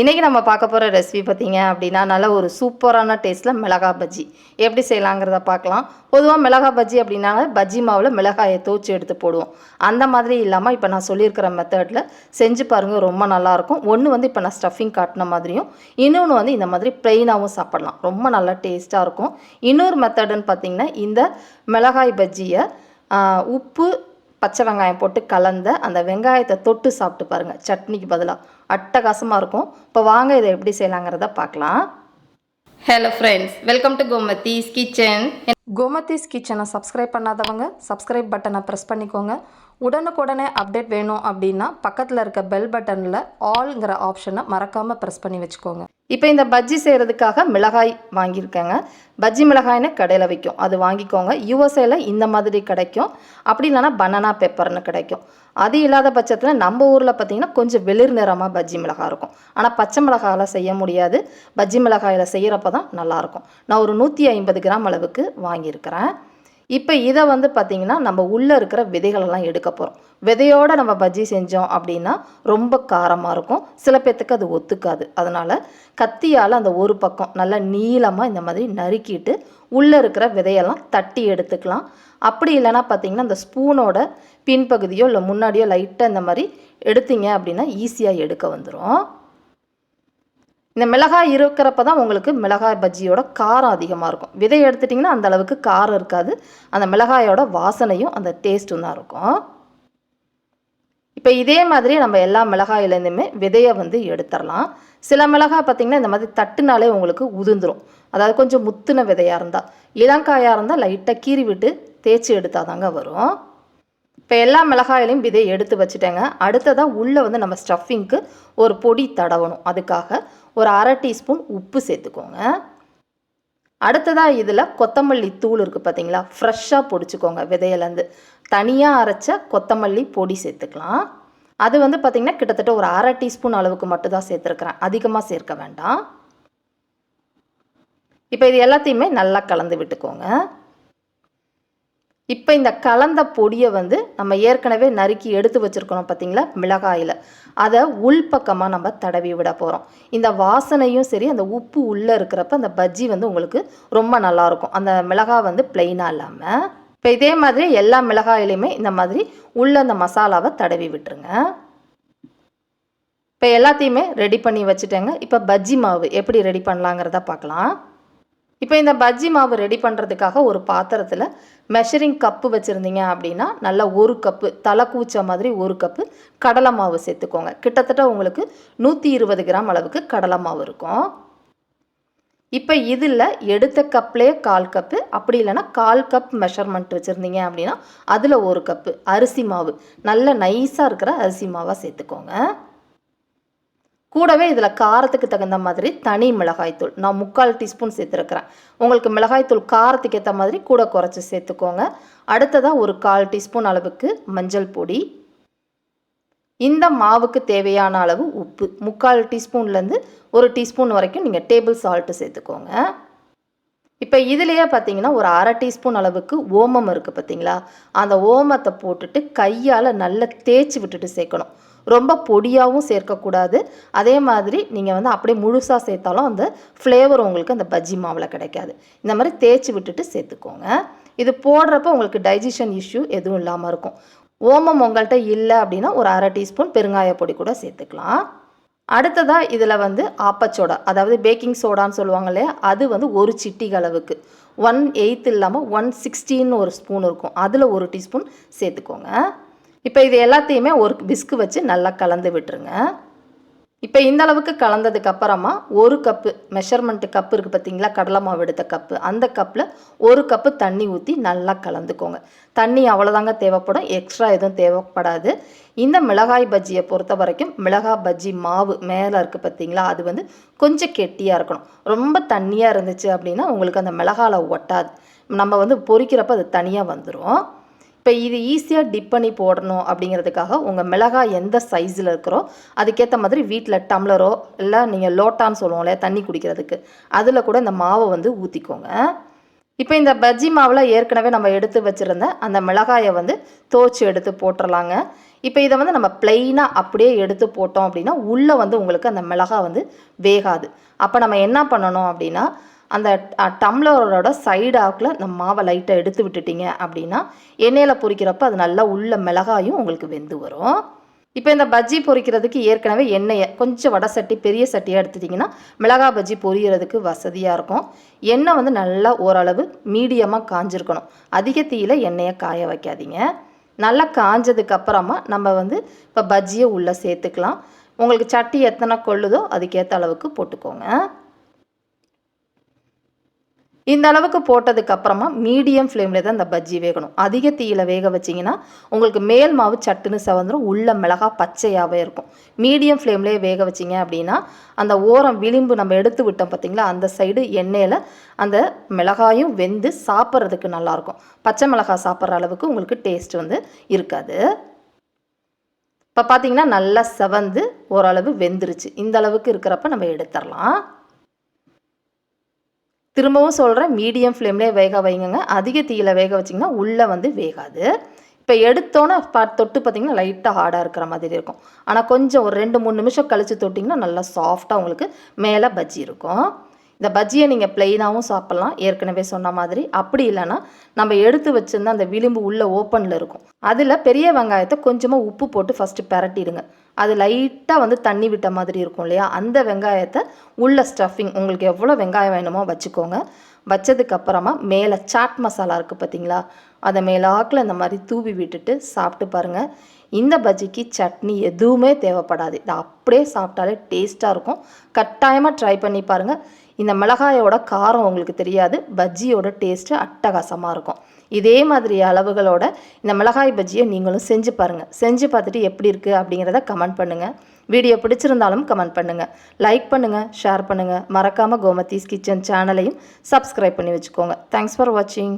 இன்றைக்கி நம்ம பார்க்க போகிற ரெசிபி பார்த்தீங்க அப்படின்னா நல்ல ஒரு சூப்பரான டேஸ்ட்டில் மிளகா பஜ்ஜி. எப்படி செய்யலாங்கிறத பார்க்கலாம். பொதுவாக மிளகா பஜ்ஜி அப்படின்னா பஜ்ஜி மாவில் மிளகாயை தூச்சி எடுத்து போடுவோம். அந்த மாதிரி இல்லாமல் இப்போ நான் சொல்லியிருக்கிற மெத்தடில் செஞ்சு பாருங்கள் ரொம்ப நல்லாயிருக்கும் ஒன்று வந்து இப்போ நான் ஸ்டஃபிங் காட்டின மாதிரியும் இன்னொன்று வந்து இந்த மாதிரி ப்ளெயினாகவும் சாப்பிடலாம். ரொம்ப நல்லா டேஸ்ட்டாக இருக்கும். இன்னொரு மெத்தடுன்னு பார்த்திங்கன்னா இந்த மிளகாய் பஜ்ஜியை உப்பு பச்சை வெங்காயம் போட்டு கலந்த அந்த வெங்காயத்தை தொட்டு சாப்பிட்டு பாருங்கள் சட்னிக்கு பதிலாக அட்டகாசமாக இருக்கும். இப்போ வாங்க இதை எப்படி செய்யலாங்கிறத பார்க்கலாம். Hello friends welcome to Gomathi's kitchen Gomathi's கிச்சனை சப்ஸ்கிரைப் பண்ணாதவங்க சப்ஸ்கிரைப் பட்டனை ப்ரெஸ் பண்ணிக்கோங்க. உடனுக்குடனே அப்டேட் வேணும் அப்படின்னா பக்கத்தில் இருக்க பெல் பட்டனில் ஆல்ங்கிற ஆப்ஷனை மறக்காமல் ப்ரெஸ் பண்ணி வச்சுக்கோங்க. இப்போ இந்த பஜ்ஜி செய்கிறதுக்காக மிளகாய் வாங்கியிருக்கேங்க. பஜ்ஜி மிளகாய்னு கடையில் விற்கும் அது வாங்கிக்கோங்க. யூஎஸ்ஏல இந்த மாதிரி கிடைக்கும். அப்படி இல்லைன்னா பனானா பெப்பர்னு கிடைக்கும். அது இல்லாத பட்சத்தில் நம்ம ஊரில் பார்த்திங்கன்னா கொஞ்சம் வெளிர் நிறமாக பஜ்ஜி மிளகாய் இருக்கும். ஆனால் பச்சை மிளகாயில் செய்ய முடியாது. பஜ்ஜி மிளகாயில் செய்கிறப்ப தான் நல்லாயிருக்கும் நான் ஒரு நூற்றி ஐம்பது கிராம் அளவுக்கு வாங்கியிருக்கிறேன். இப்போ இதை வந்து பார்த்திங்கன்னா நம்ம உள்ளே இருக்கிற விதைகளெல்லாம் எடுக்க போகிறோம் விதையோடு நம்ம பஜ்ஜி செஞ்சோம் அப்படின்னா ரொம்ப காரமாக இருக்கும். சில பேர்த்துக்கு அது ஒத்துக்காது. அதனால் கத்தியால் அந்த ஒரு பக்கம் நல்லா நீளமாக இந்த மாதிரி நறுக்கிட்டு உள்ளே இருக்கிற விதையெல்லாம் தட்டி எடுத்துக்கலாம். அப்படி இல்லைன்னா பார்த்திங்கன்னா அந்த ஸ்பூனோட பின்பகுதியோ இல்லை முன்னாடியோ லைட்டாக இந்த மாதிரி எடுத்தீங்க அப்படின்னா ஈஸியாக எடுக்க வந்துடும் இந்த மிளகாய் இருக்கிறப்ப தான் உங்களுக்கு மிளகாய் பஜ்ஜியோட காரம் அதிகமாக இருக்கும். விதை எடுத்துட்டிங்கன்னா அந்த அளவுக்கு காரம் இருக்காது. அந்த மிளகாயோட வாசனையும் அந்த டேஸ்ட்டும் தான் இருக்கும். இப்போ இதே மாதிரி நம்ம எல்லா மிளகாயிலேருந்துமே விதையை வந்து எடுத்துடலாம். சில மிளகாய் பார்த்திங்கன்னா இந்த மாதிரி தட்டுனாலே உங்களுக்கு உதிர்ந்துடும் அதாவது கொஞ்சம் முத்துன விதையாக இருந்தால் இளங்காயாக இருந்தால் லைட்டாக கீறி விட்டு தேய்ச்சி எடுத்தால் தாங்க வரும். இப்போ எல்லா மிளகாயிலையும் விதையை எடுத்து வச்சுட்டேங்க. அடுத்ததாக உள்ளே வந்து நம்ம ஸ்டஃபிங்க்கு ஒரு பொடி தடவணும். அதுக்காக ஒரு அரை டீஸ்பூன் உப்பு சேர்த்துக்கோங்க. அடுத்ததாக இதில் கொத்தமல்லி தூள் இருக்குது பார்த்தீங்களா ஃப்ரெஷ்ஷாக பொடிச்சுக்கோங்க விதையிலேருந்து தனியாக அரைச்ச கொத்தமல்லி பொடி சேர்த்துக்கலாம். அது வந்து பார்த்திங்கன்னா கிட்டத்தட்ட ஒரு அரை டீஸ்பூன் அளவுக்கு மட்டும் தான் சேர்த்துருக்குறேன். அதிகமாக சேர்க்க வேண்டாம். இப்போ இது எல்லாத்தையுமே நல்லா கலந்து விட்டுக்கோங்க. இப்போ இந்த கலந்த பொடியை வந்து நம்ம ஏற்கனவே நறுக்கி எடுத்து வச்சுருக்கணும் பார்த்தீங்களா மிளகாயில். அதை உள்பக்கமாக நம்ம தடவி விட போகிறோம் இந்த வாசனையும் சரி அந்த உப்பு உள்ளே இருக்கிறப்ப அந்த பஜ்ஜி வந்து உங்களுக்கு ரொம்ப நல்லாயிருக்கும். அந்த மிளகாய் வந்து பிளெயினாக இல்லாமல் இப்போ இதே மாதிரி எல்லா மிளகாயிலையுமே இந்த மாதிரி உள்ள அந்த மசாலாவை தடவி விட்டுருங்க. இப்போ எல்லாத்தையுமே ரெடி பண்ணி வச்சுட்டேங்க. இப்போ பஜ்ஜி மாவு எப்படி ரெடி பண்ணலாங்கிறத பார்க்கலாம் இப்போ இந்த பஜ்ஜி மாவு ரெடி பண்ணுறதுக்காக ஒரு பாத்திரத்தில் மெஷரிங் கப்பு வச்சுருந்தீங்க அப்படின்னா நல்லா ஒரு கப்பு தலை கூச்ச மாதிரி ஒரு கப்பு கடலை மாவு சேர்த்துக்கோங்க. கிட்டத்தட்ட உங்களுக்கு நூற்றி இருபது கிராம் அளவுக்கு கடலை மாவு இருக்கும். இப்போ இதில் எடுத்த கப்லேயே கால் கப்பு அப்படி இல்லைன்னா கால் கப் மெஷர்மெண்ட் வச்சுருந்தீங்க அப்படின்னா அதில் ஒரு கப்பு அரிசி மாவு. நல்ல நைஸாக இருக்கிற அரிசி மாவாக சேர்த்துக்கோங்க. கூடவே இதில் காரத்துக்கு தகுந்த மாதிரி தனி மிளகாய்த்தூள். நான் முக்கால் டீஸ்பூன் சேர்த்துருக்கிறேன். உங்களுக்கு மிளகாய்த்தூள் காரத்துக்கு ஏற்ற மாதிரி கூட குறைச்சி சேர்த்துக்கோங்க. அடுத்ததாக ஒரு கால் டீஸ்பூன் அளவுக்கு மஞ்சள் பொடி. இந்த மாவுக்கு தேவையான அளவு உப்பு. முக்கால் டீஸ்பூன்லேருந்து ஒரு டீஸ்பூன் வரைக்கும் நீங்கள் டேபிள் சால்ட்டு சேர்த்துக்கோங்க. இப்போ இதுலேயே பார்த்தீங்கன்னா ஒரு அரை டீஸ்பூன் அளவுக்கு ஓமம் இருக்குது பார்த்தீங்களா அந்த ஓமத்தை போட்டுட்டு கையால் நல்லா தேய்ச்சி விட்டுட்டு சேர்க்கணும். ரொம்ப பொடியாகவும் சேர்க்கக்கூடாது. அதே மாதிரி நீங்கள் வந்து அப்படியே முழுசாக சேர்த்தாலும் அந்த ஃப்ளேவர் உங்களுக்கு அந்த பஜ்ஜி மாவில் கிடைக்காது. இந்த மாதிரி தேய்ச்சி விட்டுட்டு சேர்த்துக்கோங்க. இது போடுறப்ப உங்களுக்கு டைஜஷன் இஷ்யூ எதுவும் இல்லாமல் இருக்கும். ஓமம் உங்கள்கிட்ட இல்லை அப்படின்னா ஒரு அரை டீஸ்பூன் பெருங்காய பொடி கூட சேர்த்துக்கலாம். அடுத்ததாக இதில் வந்து ஆப்பச்சோடா அதாவது பேக்கிங் சோடான்னு சொல்லுவாங்க இல்லையா? அது வந்து ஒரு சிட்டிக அளவுக்கு. ஒன் எயித் இல்லாமல் ஒன் சிக்ஸ்டின்னு ஒரு ஸ்பூன் இருக்கும். அதில் ஒரு டீஸ்பூன் சேர்த்துக்கோங்க. இப்போ இது எல்லாத்தையுமே ஒரு பிஸ்கு வச்சு நல்லா கலந்து விட்டுருங்க. இப்போ இந்த அளவுக்கு கலந்ததுக்கு அப்புறமா ஒரு கப்பு மெஷர்மெண்ட்டு கப்பு இருக்குது பார்த்தீங்களா கடலை மாவு எடுத்த கப்பு அந்த கப்பில் ஒரு கப்பு தண்ணி ஊற்றி நல்லா கலந்துக்கோங்க. தண்ணி அவ்வளோதாங்க தேவைப்படும். எக்ஸ்ட்ரா எதுவும் தேவைப்படாது. இந்த மிளகாய் பஜ்ஜியை பொறுத்த வரைக்கும் மிளகாய் பஜ்ஜி மாவு மேலே இருக்குது பார்த்தீங்களா அது வந்து கொஞ்சம் கெட்டியாக இருக்கணும். ரொம்ப தண்ணியாக இருந்துச்சு அப்படின்னா உங்களுக்கு அந்த மிளகாவில் ஒட்டாது. நம்ம வந்து பொறிக்கிறப்ப அது தனியாக வந்துடும் இப்போ இது ஈஸியாக டிப் பண்ணி போடணும் அப்படிங்கிறதுக்காக உங்கள் மிளகாய் எந்த சைஸில் இருக்கிறோ அதுக்கேற்ற மாதிரி வீட்டில் டம்ளரோ இல்லை நீங்கள் லோட்டான்னு சொல்லுவோம் இல்லையா தண்ணி குடிக்கிறதுக்கு அதில் கூட இந்த மாவை வந்து ஊற்றிக்கோங்க இப்போ இந்த பஜ்ஜி மாவில் ஏற்கனவே நம்ம எடுத்து வச்சுருந்த அந்த மிளகாயை வந்து தோச்சி எடுத்து போட்டுடலாங்க இப்போ இதை வந்து நம்ம பிளெயினாக அப்படியே எடுத்து போட்டோம் அப்படின்னா உள்ளே வந்து உங்களுக்கு அந்த மிளகாய் வந்து வேகாது. அப்போ நம்ம என்ன பண்ணணும் அப்படின்னா அந்த டம்ளரோட சைடு ஆக்கில் அந்த மாவை லைட்டாக எடுத்து விட்டுட்டீங்க அப்படின்னா எண்ணெயில் பொரிக்கிறப்ப அது நல்லா உள்ள மிளகாயும் உங்களுக்கு வெந்து வரும். இப்போ இந்த பஜ்ஜி பொரிக்கிறதுக்கு ஏற்கனவே எண்ணெயை கொஞ்சம் வடை சட்டி பெரிய சட்டியாக எடுத்துட்டிங்கன்னா மிளகா பஜ்ஜி பொரியறதுக்கு வசதியாக இருக்கும். எண்ணெய் வந்து நல்லா ஓரளவு மீடியமாக காஞ்சிருக்கணும். அதிக தீயில் எண்ணெயை காய வைக்காதீங்க. நல்லா காஞ்சதுக்கு அப்புறமா நம்ம வந்து இப்போ பஜ்ஜியை உள்ளே சேர்த்துக்கலாம். உங்களுக்கு சட்டி எத்தனை கொள்ளுதோ அதுக்கேற்ற அளவுக்கு போட்டுக்கோங்க. இந்த அளவுக்கு போட்டதுக்கு அப்புறமா மீடியம் ஃப்ளேமில் தான் இந்த பஜ்ஜி வேகணும். அதிக தீயில வேக வச்சிங்கன்னா உங்களுக்கு மேல் மாவு சட்டுன்னு சவந்துடும் உள்ள மிளகா பச்சையாகவே இருக்கும். மீடியம் ஃப்ளேம்லேயே வேக வச்சிங்க அப்படின்னா அந்த ஓரம் விளிம்பு நம்ம எடுத்து விட்டோம் பார்த்தீங்களா அந்த சைடு எண்ணெயில் அந்த மிளகாயும் வெந்து சாப்பிட்றதுக்கு நல்லாயிருக்கும். பச்சை மிளகாய் சாப்பிட்ற அளவுக்கு உங்களுக்கு டேஸ்ட் வந்து இருக்காது. இப்போ பார்த்தீங்கன்னா நல்லா செவந்து ஓரளவு வெந்துருச்சு. இந்த அளவுக்கு இருக்கிறப்ப நம்ம எடுத்துடலாம். திரும்பவும் சொல்கிறேன் மீடியம் ஃப்ளேம்லேயே வேக வைங்கங்க. அதிக தீயில வேக வச்சிங்கன்னா உள்ளே வந்து வேகாது. இப்போ எடுத்தோன்னே பா தொட்டு பார்த்தீங்கன்னா லைட்டாக ஹார்டாக இருக்கிற மாதிரி இருக்கும். ஆனால் கொஞ்சம் ஒரு ரெண்டு மூணு நிமிஷம் கழித்து தொட்டிங்கன்னா நல்லா சாஃப்டாக உங்களுக்கு மேலே பஜ்ஜி இருக்கும். இந்த பஜ்ஜியை நீங்கள் பிளெயினாகவும் சாப்பிட்லாம். ஏற்கனவே சொன்ன மாதிரி. அப்படி இல்லைன்னா நம்ம எடுத்து வச்சுருந்த அந்த விளிம்பு உள்ளே ஓப்பனில் இருக்கும். அதில் பெரிய வெங்காயத்தை கொஞ்சமாக உப்பு போட்டு ஃபஸ்ட்டு பரட்டிடுங்க. அது லைட்டாக வந்து தண்ணி விட்ட மாதிரி இருக்கும் இல்லையா? அந்த வெங்காயத்தை உள்ள ஸ்டஃபிங் உங்களுக்கு எவ்வளோ வெங்காயம் வேணுமோ வச்சுக்கோங்க. வச்சதுக்கப்புறமா மேலே சாட் மசாலா இருக்குது பார்த்தீங்களா அதை மேலாக்கில் இந்த மாதிரி தூவி விட்டுட்டு சாப்பிட்டு பாருங்கள் இந்த பஜ்ஜிக்கு சட்னி எதுவுமே தேவைப்படாது. இதை அப்படியே சாப்பிட்டாலே டேஸ்ட்டாக இருக்கும். கட்டாயமாக ட்ரை பண்ணி பாருங்கள் இந்த மிளகாயோட காரம் உங்களுக்கு தெரியாது பஜ்ஜியோட டேஸ்ட்டு அட்டகாசமாக இருக்கும். இதே மாதிரி அளவுகளோட இந்த மிளகாய் பஜ்ஜியை நீங்களும் செஞ்சு பாருங்கள் செஞ்சு பார்த்துட்டு எப்படி இருக்குது அப்படிங்கிறத கமெண்ட் பண்ணுங்கள் வீடியோ பிடிச்சிருந்தாலும் கமெண்ட் பண்ணுங்கள் லைக் பண்ணுங்கள் ஷேர் பண்ணுங்கள் மறக்காமல் கோமதீஸ் கிச்சன் சேனலையும் சப்ஸ்கிரைப் பண்ணி வச்சுக்கோங்க. தேங்க்ஸ் ஃபார் வாட்சிங்